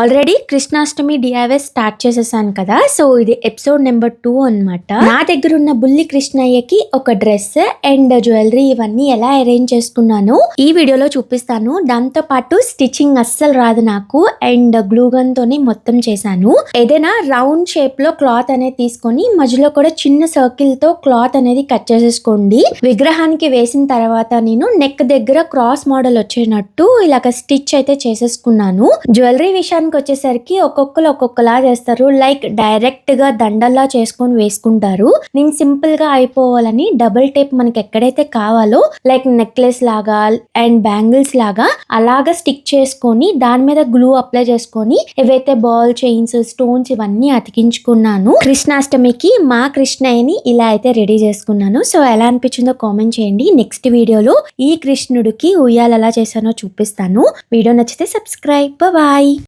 Already Krishnashtami DIY start చేసేసాను కదా so ఇది ఎపిసోడ్ నెంబర్ టూ అన్నమాట. నా దగ్గర ఉన్న బుల్లి కృష్ణయ్యకి ఒక డ్రెస్ అండ్ జ్యువెలరీ ఇవన్నీ ఎలా అరేంజ్ చేసుకున్నాను ఈ వీడియోలో చూపిస్తాను. దాంతో పాటు స్టిచ్చింగ్ అస్సలు రాదు నాకు అండ్ గ్లూగన్ తోని మొత్తం చేశాను. ఏదైనా రౌండ్ షేప్లో క్లాత్ అనేది తీసుకొని మధ్యలో కూడా చిన్న సర్కిల్తో క్లాత్ అనేది కట్ చేసేసుకోండి. విగ్రహానికి వేసిన తర్వాత నేను నెక్ దగ్గర క్రాస్ మోడల్ వచ్చేటట్టు ఇలాగ స్టిచ్ అయితే చేసేసుకున్నాను. జ్యువెలరీ విషయానికి వచ్చేసరికి ఒక్కొక్కరు ఒక్కొక్కలా చేస్తారు. లైక్ డైరెక్ట్గా దండల్లా చేసుకొని వేసుకుంటారు. నేను సింపుల్గా అయిపోవాలని డబుల్ టేప్ మనకి ఎక్కడైతే కావాలో లైక్ నెక్లెస్ లాగా అండ్ బ్యాంగిల్స్ లాగా అలాగా స్టిక్ చేసుకొని దాని మీద గ్లూ అప్లై చేసుకొని ఏవైతే బాల్ చైన్స్ స్టోన్స్ ఇవన్నీ అతికించుకున్నాను. కృష్ణాష్టమికి మా కృష్ణయ్యని ఇలా అయితే రెడీ చేసుకున్నాను. సో ఎలా అనిపించిందో కామెంట్ చేయండి. నెక్స్ట్ వీడియోలో ఈ కృష్ణుడికి ఉయ్యాలు ఎలా చేశానో చూపిస్తాను. వీడియో నచ్చితే సబ్స్క్రైబ్. బాయ్.